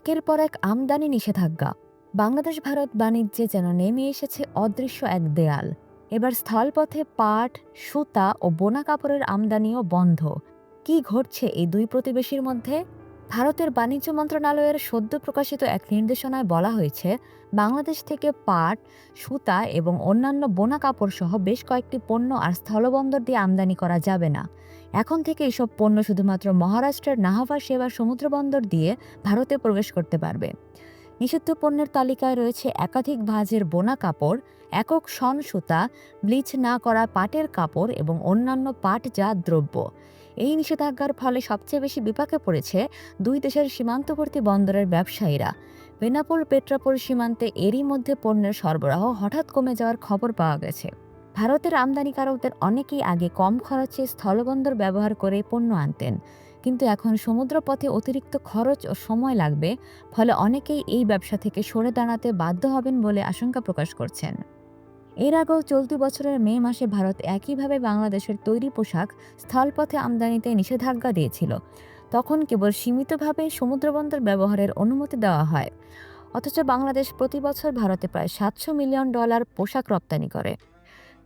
একের পর এক আমদানি নিষেধাজ্ঞা। বাংলাদেশ ভারত বাণিজ্যে যেন নেমে এসেছে অদৃশ্য এক দেয়াল। এবার স্থলপথে পাট, সুতা ও বোনা কাপড়ের আমদানিও বন্ধ। কি ঘটছে এই দুই প্রতিবেশীর মধ্যে? ভারতের বাণিজ্য মন্ত্রণালয়ের সদ্য প্রকাশিত এক নির্দেশনায় বলা হয়েছে, বাংলাদেশ থেকে পাট, সুতা এবং অন্যান্য বোনা কাপড় সহ বেশ কয়েকটি পণ্য আর স্থলবন্দর দিয়ে আমদানি করা যাবে না। এখন থেকে এসব পণ্য শুধুমাত্র মহারাষ্ট্রের নাহাভা সেবা সমুদ্রবন্দর দিয়ে ভারতে প্রবেশ করতে পারবে। নিষিদ্ধ পণ্যের তালিকায় রয়েছে একাধিক ভাঁজের বোনা কাপড়, একক সন সুতা, ব্লিচ না করা পাটের কাপড় এবং অন্যান্য পাটজাত দ্রব্য। এই নিষেধাজ্ঞার ফলে সবচেয়ে বেশি বিপাকে পড়েছে দুই দেশের সীমান্তবর্তী বন্দরের ব্যবসায়ীরা। বেনাপোল পেট্রাপোল সীমান্তে এরই মধ্যে পণ্যের সরবরাহ হঠাৎ কমে যাওয়ার খবর পাওয়া গেছে। ভারতের আমদানিকারকদের অনেকেই আগে কম খরচে স্থলবন্দর ব্যবহার করে পণ্য আনতেন। কিন্তু এখন সমুদ্রপথে অতিরিক্ত খরচ ও সময় লাগবে, ফলে অনেকেই এই ব্যবসা থেকে সরে দাঁড়াতে বাধ্য হবেন বলে আশঙ্কা প্রকাশ করছেন। এর আগেও চলতি বছরের মে মাসে ভারত একইভাবে বাংলাদেশের তৈরি পোশাক স্থলপথে আমদানিতে নিষেধাজ্ঞা দিয়েছিল। তখন কেবল সীমিতভাবে সমুদ্রবন্দর ব্যবহারের অনুমতি দেওয়া হয়। অথচ বাংলাদেশ প্রতি বছর ভারতে প্রায় সাতশো মিলিয়ন ডলার পোশাক রপ্তানি করে।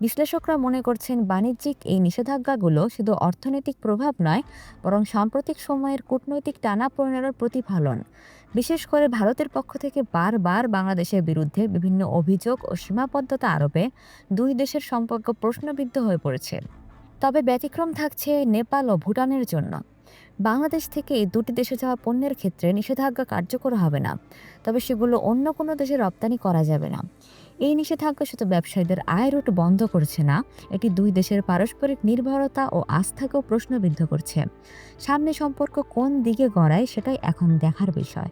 বিশ্লেষকরা মনে করছেন বাণিজ্যিক এই নিষেধাজ্ঞাগুলো শুধু অর্থনৈতিক প্রভাব নয়, বরং সাম্প্রতিক সময়ের কূটনৈতিক টানা টানাপোড়েনেরও প্রতিফলন। বিশেষ করে ভারতের পক্ষ থেকে বারবার বাংলাদেশের বিরুদ্ধে বিভিন্ন অভিযোগ ও সীমাবদ্ধতা আরোপে দুই দেশের সম্পর্ক প্রশ্নবিদ্ধ হয়ে পড়েছে। তবে ব্যতিক্রম থাকছে নেপাল ও ভুটানের জন্য। বাংলাদেশ থেকে এই দুটি দেশে যাওয়া পণ্যের ক্ষেত্রে নিষেধাজ্ঞা কার্যকর হবে না, তবে সেগুলো অন্য কোনো দেশে রপ্তানি করা যাবে না। এই নিষেধাজ্ঞা শুধু ব্যবসায়ীদের আয় রুট বন্ধ করছে না। এটি দুই দেশের পারস্পরিক নির্ভরতা ও আস্থাকেও প্রশ্নবিদ্ধ করছে। সামনে সম্পর্ক কোন দিকে গড়ায় সেটাই এখন দেখার বিষয়।